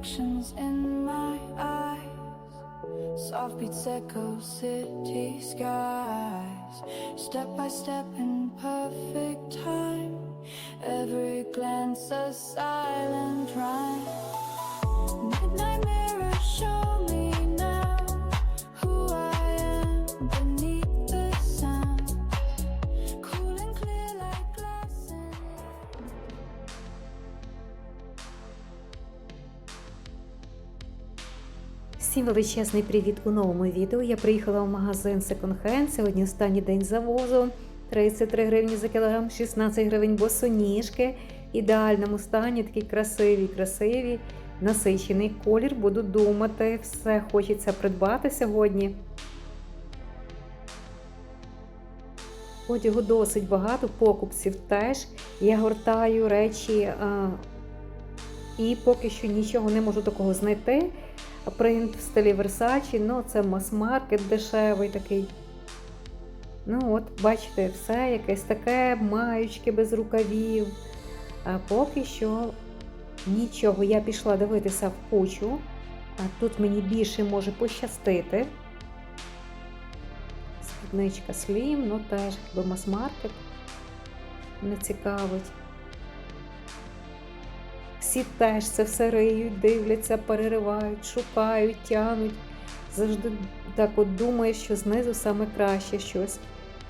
reflections in my eyes. Soft beats echo city skies. Step by step in perfect time. Every glance a Всім величезний привіт у новому відео. Я приїхала в магазин Second Hand. Сьогодні останній день завозу. 33 гривні за кілограм, 16 гривень босоніжки. В ідеальному стані, такі красиві, красиві, насичений колір. Буду думати, все хочеться придбати сьогодні. Одягу досить багато, покупців теж. Я гортаю речі а, і поки що нічого не можу такого знайти. Принт в стилі Versace, ну це мас-маркет дешевий такий. Ну от, бачите, все якесь таке, маючки без рукавів. А поки що нічого. Я пішла дивитися в кучу. А тут мені більше може пощастити. Спідничка Slim, ну теж якби мас-маркет не цікавить. Всі теж це все риють, дивляться, переривають, шукають, тянуть. Завжди так от думає, що знизу саме краще щось.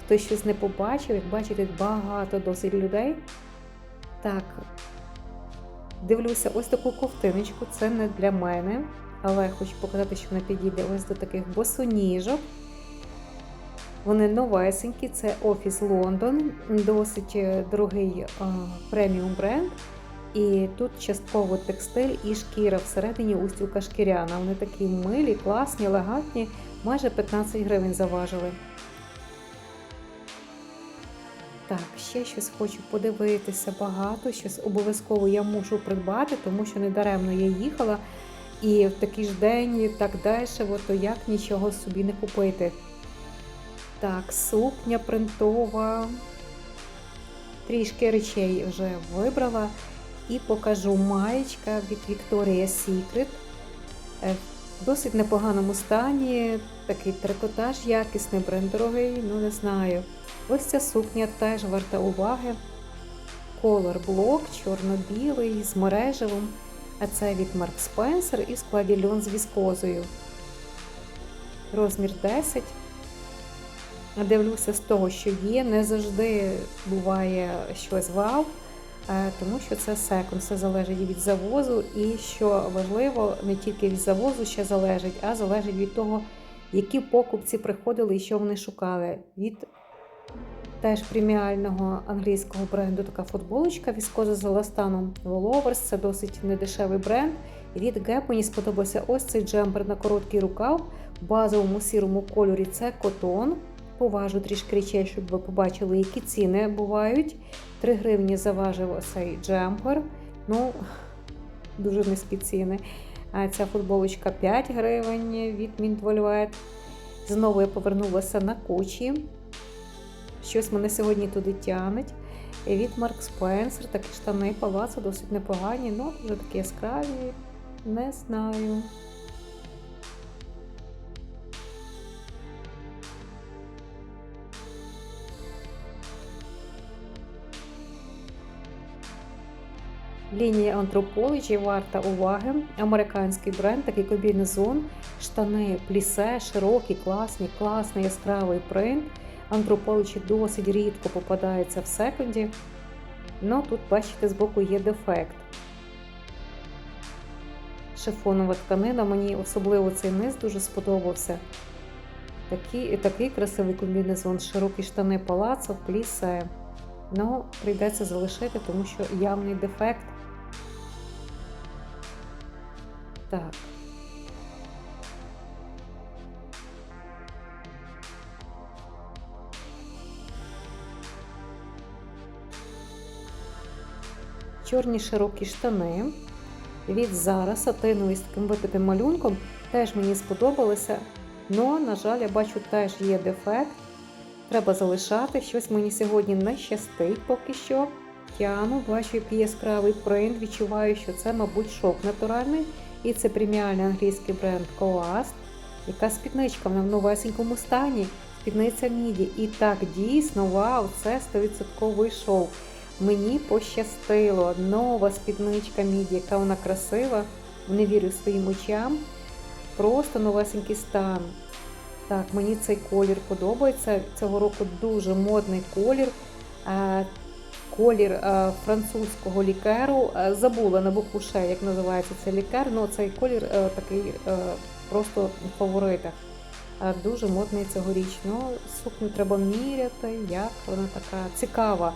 Хтось щось не побачив, як бачите, багато досить людей. Так, дивлюся ось таку ковтиночку, це не для мене, але хочу показати, що вона підійде ось до таких босоніжок. Вони новесенькі, це Офіс Лондон, досить е, дорогий преміум бренд. І тут частково текстиль і шкіра всередині устілка шкіряна. Вони такі милі, класні, елегантні, майже 15 гривень заважили. Так, ще щось хочу подивитися багато, щось обов'язково я мушу придбати, тому що недаремно я їхала. І в такий ж день так дешево, то як нічого собі не купити. Так, сукня принтова. Трішки речей вже вибрала. І покажу маєчка від Victoria's Secret. Е, В досить непоганому стані. Такий трикотаж, якісний бренд дорогий, ну не знаю. Ось ця сукня теж варта уваги. Color блок, чорно-білий, з мережевим. А це від Mark Spencer і в складі льон з віскозою. Розмір 10. Дивлюся з того, що є. Не завжди буває щось вау. Е, тому що це секунд, все залежить від завозу, і що важливо, не тільки від завозу ще залежить, а залежить від того, які покупці приходили і що вони шукали. Від теж преміального англійського бренду така футболочка віскоза з еластаном Воловерс, це досить недешевий бренд. Від Gap мені сподобався ось цей джемпер на короткий рукав в базовому сірому кольорі. Це котон. Поважу трішки речей, щоб ви побачили, які ціни бувають. 3 гривні заважив оцей джемпер. Ну, дуже низькі ціни. А ця футболочка 5 гривень від Velvet. Знову я повернулася на кучі. Щось мене сьогодні туди тянуть. І від Mark Spencer такі штани палацу досить непогані, ну вже такі яскраві. Не знаю. Лінія Anthropology варта уваги. Американський бренд, такий комбінезон, штани плісе, широкі, класні, класний яскравий принт. Anthropology досить рідко попадається в секунді. Ну тут, бачите, збоку є дефект. Шифонова тканина, мені особливо цей низ дуже сподобався. Такий, такий красивий комбінезон, широкі штани палацу, плісе. Ну, прийдеться залишити, тому що явний дефект. Так. Чорні широкі штани від Zara сатиновий з таким вититим малюнком. Теж мені сподобалося. Но, на жаль, я бачу, теж є дефект. Треба залишати. Щось мені сьогодні не щастить поки що. Тяну, бачу, який яскравий принт. Відчуваю, що це, мабуть, шовк натуральний. І це преміальний англійський бренд Coast. Яка спідничка вона в новесенькому стані. Спідниця міді. І так дійсно, вау, це 100% шоу. Мені пощастило. Нова спідничка міді, яка вона красива. Не вірю своїм очам. Просто новесенький стан. Так, мені цей колір подобається. Цього року дуже модний колір. Колір е, французького лікеру. Е, Забула на букву Ш, як називається цей лікер, але цей колір е, такий просто в Дуже модний цьогоріч. Ну, сукню треба міряти, як вона така цікава,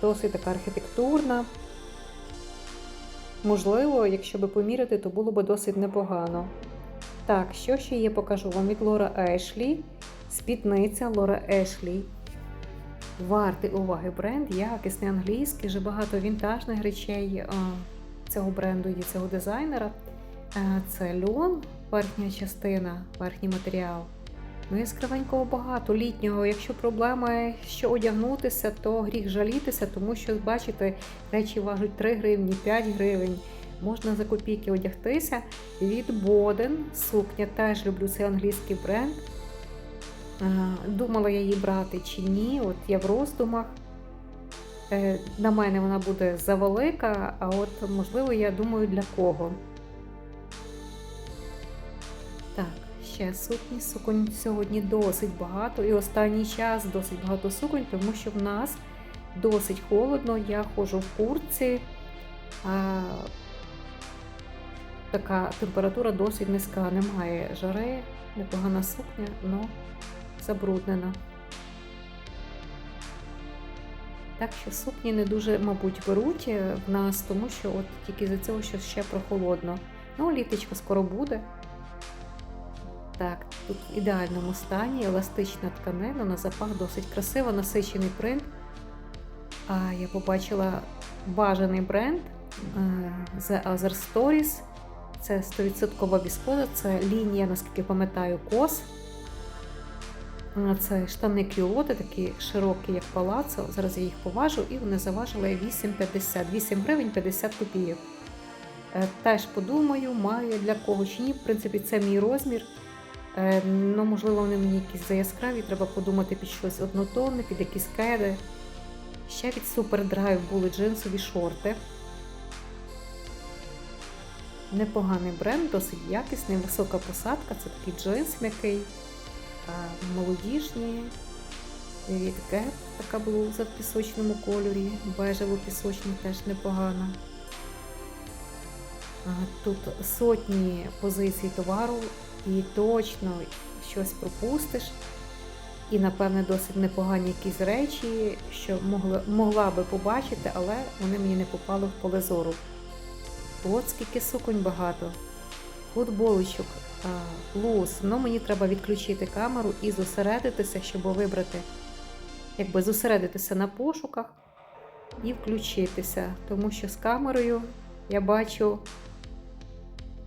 досить така архітектурна. Можливо, якщо би поміряти, то було би досить непогано. Так, що ще є, покажу вам від Лора Ешлі. Спідниця Лора Ешлі. Вартий уваги бренд, якісний англійський, вже багато вінтажних речей цього бренду є цього дизайнера. Е, Це льон, верхня частина, верхній матеріал. Ну, яскравенького багато літнього. Якщо проблема, що одягнутися, то гріх жалітися, тому що, бачите, речі важать 3 гривні, 5 гривень. Можна за копійки одягтися. Від Боден сукня теж люблю цей англійський бренд. Е, Думала я її брати чи ні. От я в роздумах. Е, На мене вона буде завелика, а от можливо, я думаю, для кого. Так, ще сукні. Суконь сьогодні досить багато. І останній час досить багато суконь, тому що в нас досить холодно. Я ходжу в куртці. А, така температура досить низька, немає жари, непогана сукня, але забруднена. Так що сукні не дуже, мабуть, беруть е, в нас, тому що от тільки за цього, що ще прохолодно. Ну, літочка скоро буде. Так, тут в ідеальному стані, еластична тканина, на запах досить красива, насичений принт. А я побачила бажаний бренд е, The Other Stories. Це 100% віскоза, це лінія, наскільки пам'ятаю, кос. Це штани кюлоти, такі широкі, як палацо. Зараз я їх поважу, і вони заважили 8,50, 8 гривень 50 копійок. Е, Теж подумаю, маю для кого чи ні. В принципі, це мій розмір. Е, Ну, можливо, вони мені якісь заяскраві, треба подумати під щось однотонне, під якісь кеди. Ще від Superdrive були джинсові шорти. Непоганий бренд, досить якісний, висока посадка. Це такий джинс м'який, а, молодіжні. Від Gap така блуза в пісочному кольорі, бежево пісочний теж непогано. Тут сотні позицій товару і точно щось пропустиш. І, напевне, досить непогані якісь речі, що могла, могла би побачити, але вони мені не попали в поле зору. От скільки суконь багато. Футболочок, а, блуз. Ну, мені треба відключити камеру і зосередитися, щоб вибрати, якби зосередитися на пошуках і включитися. Тому що з камерою я бачу,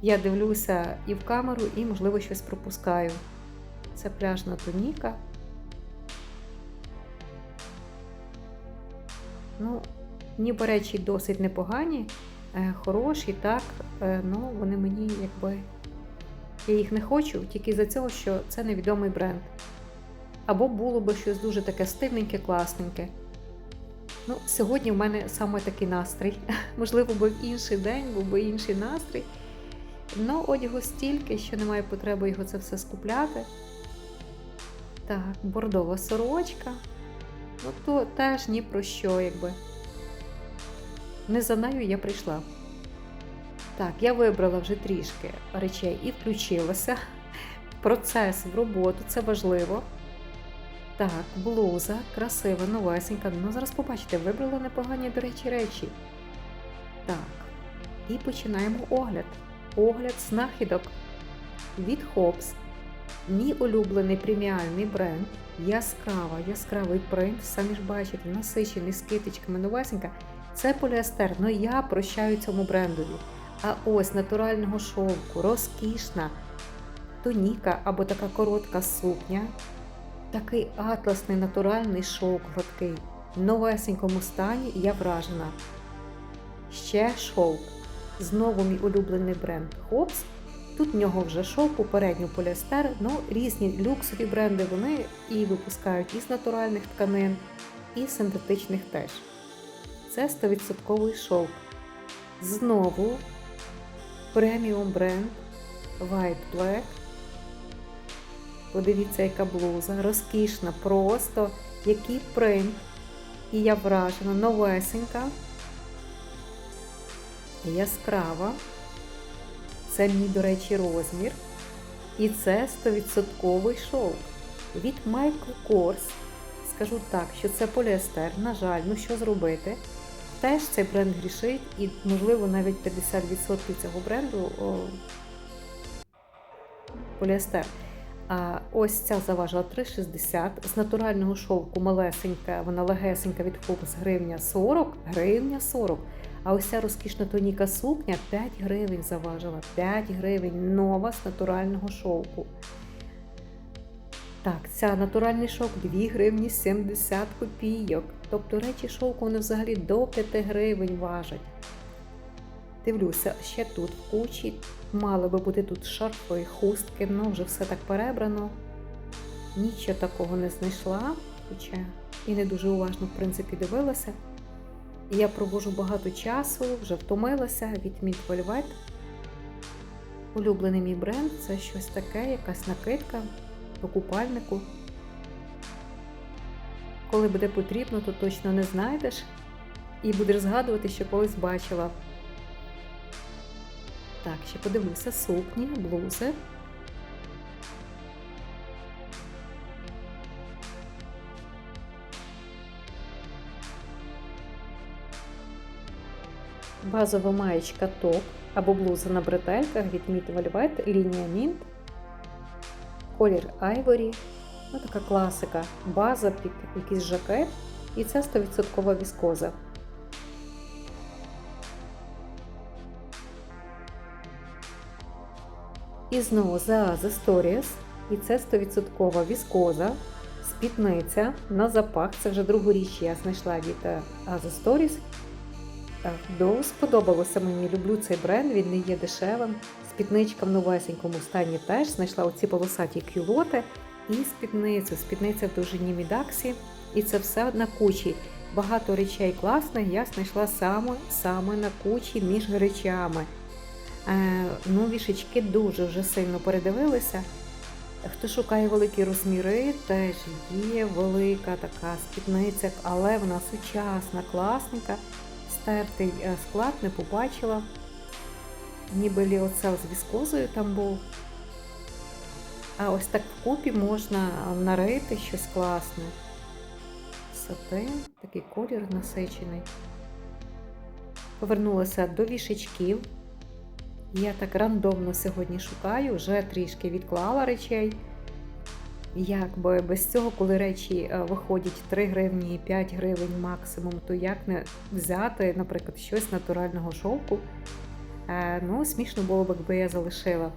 я дивлюся і в камеру, і, можливо, щось пропускаю. Це пляжна тоніка. Ну, ніби речі досить непогані, е, хороші, так, е, ну вони мені якби. Я їх не хочу, тільки за цього, що це невідомий бренд. Або було би щось дуже таке стильненьке, класненьке. Ну, сьогодні в мене саме такий настрій. Можливо, в інший день був би інший настрій. Ну, одягу стільки, що немає потреби його це все скупляти. Так, бордова сорочка. Ну, то теж ні про що, якби. Не за нею я прийшла. Так, я вибрала вже трішки речей і включилася. Процес в роботу, це важливо. Так, блуза, красива, новесенька. Ну, зараз побачите, вибрала непогані, до речі, речі. Так, і починаємо огляд. Огляд знахідок від Hobbs. Мій улюблений преміальний бренд. Яскрава, яскравий принт, самі ж бачите, насичений з китичками, новесенька. Це поліестер, але я прощаю цьому брендові. А ось натурального шовку, розкішна тоніка або така коротка сукня. Такий атласний натуральний шовк гладкий. В новесенькому стані я вражена. Ще шовк. Знову мій улюблений бренд Hobbs. Тут в нього вже шов, попередньо поліестер, ну різні люксові бренди вони і випускають із натуральних тканин, і синтетичних теж. Це 100% шовк. Знову преміум бренд White Black. Подивіться, яка блуза, розкішна, просто який принт. І я вражена, новесенька, яскрава. Це мій, до речі, розмір. І це 100% шовк. Від Michael Kors. Скажу так, що це поліестер. На жаль, ну що зробити? Теж цей бренд грішить, і, можливо, навіть 50% цього бренду о, поліестер. А ось ця заважила 3,60. З натурального шовку малесенька, вона легесенька від Хопс гривня 40, гривня 40. А ось ця розкішна тоніка сукня 5 гривень заважила. 5 гривень нова з натурального шовку. Так, ця натуральний шовк 2 гривні 70 копійок. Тобто речі шовку вони взагалі до 5 гривень важать. Дивлюся, ще тут в кучі. Мали би бути тут шарфи, хустки, ну вже все так перебрано. Нічого такого не знайшла, хоча і не дуже уважно, в принципі, дивилася. Я провожу багато часу, вже втомилася від Mint Velvet. Улюблений мій бренд це щось таке, якась накидка по купальнику. Коли буде потрібно, то точно не знайдеш і будеш згадувати, що колись бачила. Так, ще подивлюся сукні, блузи. Базова маєчка топ або блуза на бретельках від Meet Velvet, лінія Mint. Колір Ivory. Ну, така класика. База під якийсь жакет. І це 100% віскоза. І знову The Stories. І це 100% віскоза, спідниця на запах. Це вже другу річ я знайшла від The Stories. До сподобалося мені. Люблю цей бренд, він не є дешевим. Спідничка в новесенькому стані теж знайшла оці полосаті кюлоти і спідницю. Спідниця в довжині мідаксі. І це все на кучі. Багато речей класних я знайшла саме саме на кучі між речами. Е, ну, Вішечки дуже вже сильно передивилися. Хто шукає великі розміри, теж є велика така спідниця, але вона сучасна, класненька. Стертий склад не побачила. Ніби ліоцел з віскозою там був. А ось так вкупі можна нарити щось класне. Сатин, такий колір насичений. Повернулася до вішечків. Я так рандомно сьогодні шукаю, вже трішки відклала речей. Якби без цього, коли речі виходять 3 гривні і 5 гривень максимум, то як не взяти, наприклад, щось натурального шовку. Ну, смішно було б, якби я залишила.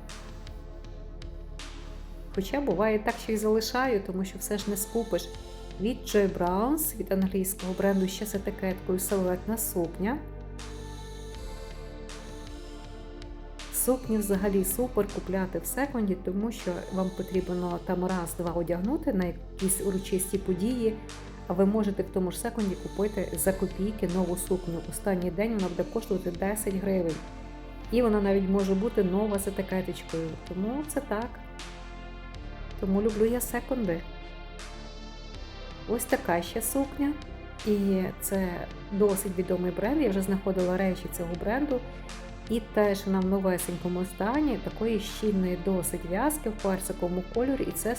Хоча буває так, що і залишаю, тому що все ж не скупиш. Від Joy Browns, від англійського бренду ще з етикеткою силуетна сукня. Сукні взагалі супер купляти в секонді, тому що вам потрібно там раз-два одягнути на якісь урочисті події, а ви можете в тому ж секонді купити за копійки нову сукню. Останній день вона буде коштувати 10 гривень. І вона навіть може бути нова з етикеточкою. Тому це так. Тому люблю я секонди. Ось така ще сукня. І це досить відомий бренд. Я вже знаходила речі цього бренду. І теж вона новесенькому стані, такої щільної досить в'язки в персиковому кольорі, і це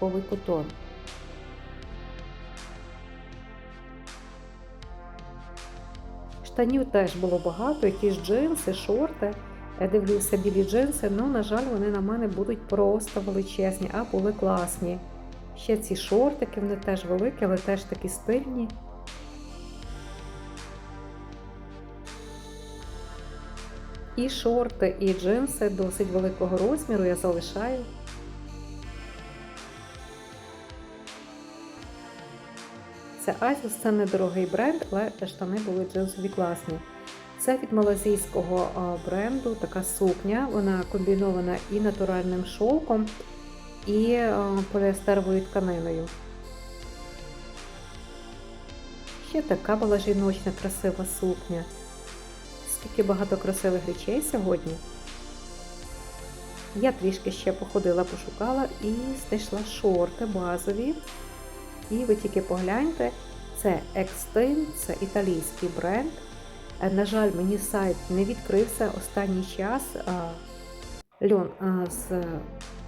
100% котон. Штанів теж було багато, якісь джинси, шорти. Я дивлюся білі джинси, але, на жаль, вони на мене будуть просто величезні, а були класні. Ще ці шортики, вони теж великі, але теж такі стильні. І шорти, і джинси досить великого розміру я залишаю. Це Азіс, це недорогий бренд, але штани були джинсові класні. Це від малазійського бренду така сукня. Вона комбінована і натуральним шовком, і поліестеровою тканиною. Ще така була жіночна красива сукня. Скільки багато красивих речей сьогодні. Я трішки ще походила, пошукала і знайшла шорти базові. І ви тільки погляньте, це Extin, це італійський бренд. Е, На жаль, мені сайт не відкрився останній час. Льон з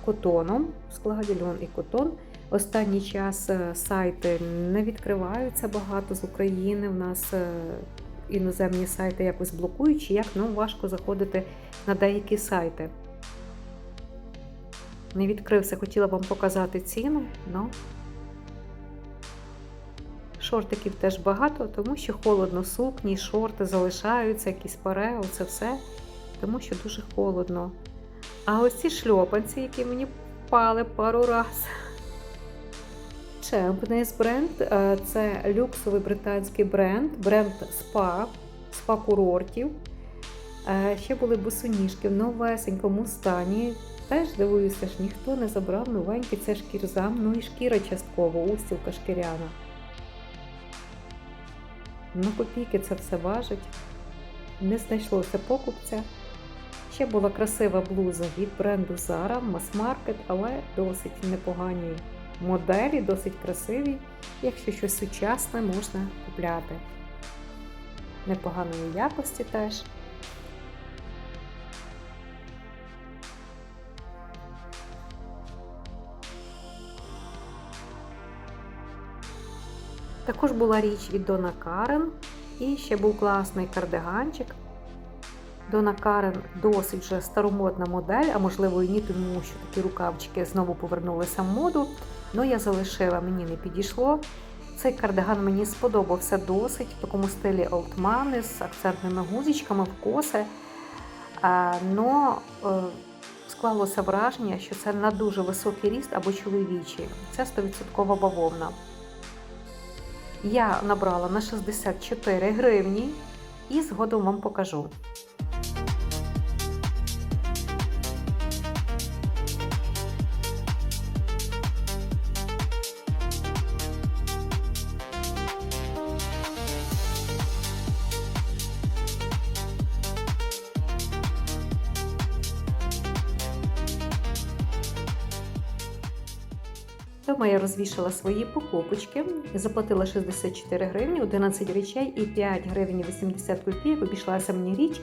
котоном, в складі льон і котон. Останній час е, сайти не відкриваються багато з України. У нас е, іноземні сайти якось блокують, чи як ну, важко заходити на деякі сайти. Не відкрився, хотіла вам показати ціну, але шортиків теж багато, тому що холодно, сукні, шорти залишаються, якісь паре, оце все, тому що дуже холодно. А ось ці шльопанці, які мені впали пару раз. Champness бренд е, це люксовий британський бренд, бренд спа, спа курортів. Е, Ще були босоніжки в новесенькому стані. Теж дивуюся, ж ніхто не забрав новенький, це шкірзам, ну і шкіра частково, устілка шкіряна. На копійки це все важить. Не знайшлося покупця. Ще була красива блуза від бренду Zara, мас-маркет, але досить непогані моделі, досить красиві. Якщо щось сучасне, можна купляти. Непоганої якості теж. Також була річ від Дона Карен. І ще був класний кардиганчик. Дона Карен досить вже старомодна модель, а можливо і ні, тому що такі рукавчики знову повернулися в моду. Ну я залишила, мені не підійшло. Цей кардиган мені сподобався досить в такому стилі олдмани з акцентними гузичками в коси. А, Но е, склалося враження, що це на дуже високий ріст або чоловічий. Це 100% бавовна. Я набрала на 64 гривні і згодом вам покажу. Дома я розвішала свої покупочки, заплатила 64 гривні, 11 речей і 5 гривень 80 копійок. Обійшлася мені річ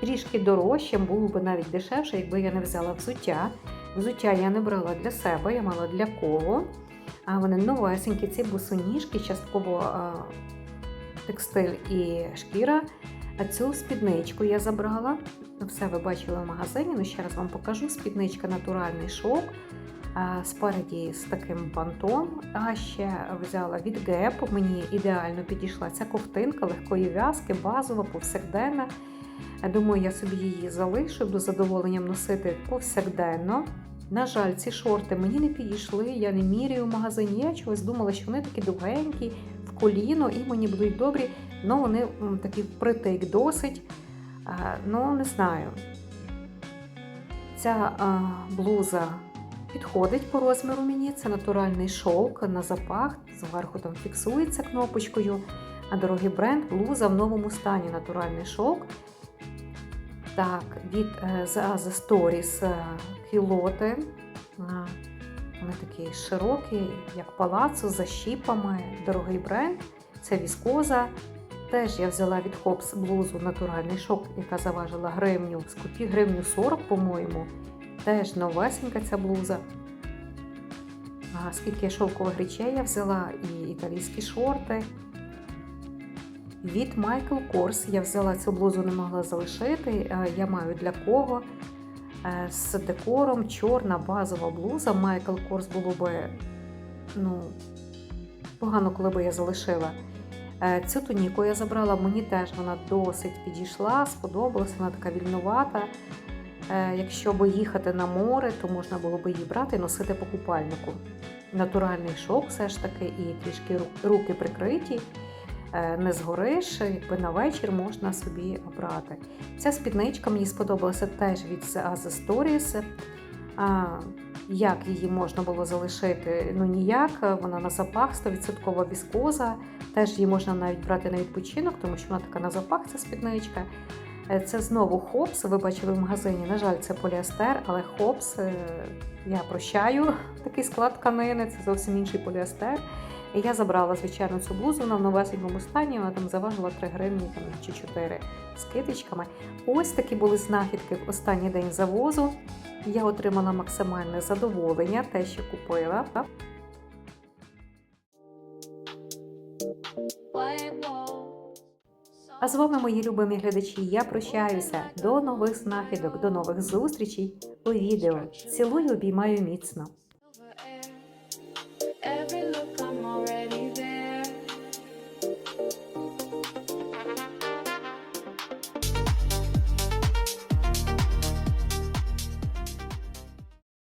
трішки дорожче, було б навіть дешевше, якби я не взяла взуття. Взуття я не брала для себе, я мала для кого. А вони новесенькі, ці босоніжки, частково а, текстиль і шкіра. А цю спідничку я забрала. Все ви бачили в магазині, ну ще раз вам покажу. Спідничка натуральний шовк. Спереді з таким бантом, а ще взяла від Gap. Мені ідеально підійшла ця ковтинка легкої в'язки, базова, повсякденна. Думаю, я собі її залишу, буду задоволенням носити повсякденно. На жаль, ці шорти мені не підійшли, я не міряю в магазині. Я чогось думала, що вони такі довгенькі, в коліно і мені будуть добрі, але вони такі впритик досить. Ну, не знаю. Ця а, блуза підходить по розміру мені. Це натуральний шовк на запах. Зверху там фіксується кнопочкою. А дорогий бренд блуза в новому стані натуральний шовк. Так, від е, The Stories е, кілоти. Е, Вони такі широкі, як палацу, за щіпами. Дорогий бренд. Це віскоза. Теж я взяла від Хопс блузу натуральний шовк, яка заважила гривню, з копі гривню 40, по-моєму. Теж новесенька ця блуза. А скільки шовкових речей я взяла, і італійські шорти. Від Michael Kors я взяла цю блузу, не могла залишити. Е, Я маю для кого. Е, З декором чорна базова блуза. Michael Kors було би ну, погано, коли би я залишила. Е, Цю туніку я забрала, мені теж вона досить підійшла, сподобалася, вона така вільнувата. Е, Якщо би їхати на море, то можна було би її брати і носити по купальнику. Натуральний шовк все ж таки, і трішки руки прикриті. е, не згориш, якби на вечір можна собі обрати. Ця спідничка мені сподобалася теж від The Stories. Як її можна було залишити? Ну ніяк, вона на запах 100% віскоза. Теж її можна навіть брати на відпочинок, тому що вона така на запах, ця спідничка. Е, Це знову хопс. Ви бачили в магазині. На жаль, це поліестер, але хопс е, я прощаю такий склад тканини, це зовсім інший поліестер. І я забрала, звичайно, цю блузу вона в новесенькому стані, вона там заважила 3 гривні там, чи 4 з китичками. Ось такі були знахідки в останній день завозу. Я отримала максимальне задоволення, те, що купила. А з вами, мої любимі глядачі, я прощаюся. До нових знахідок, до нових зустрічей у відео. Цілую, обіймаю міцно.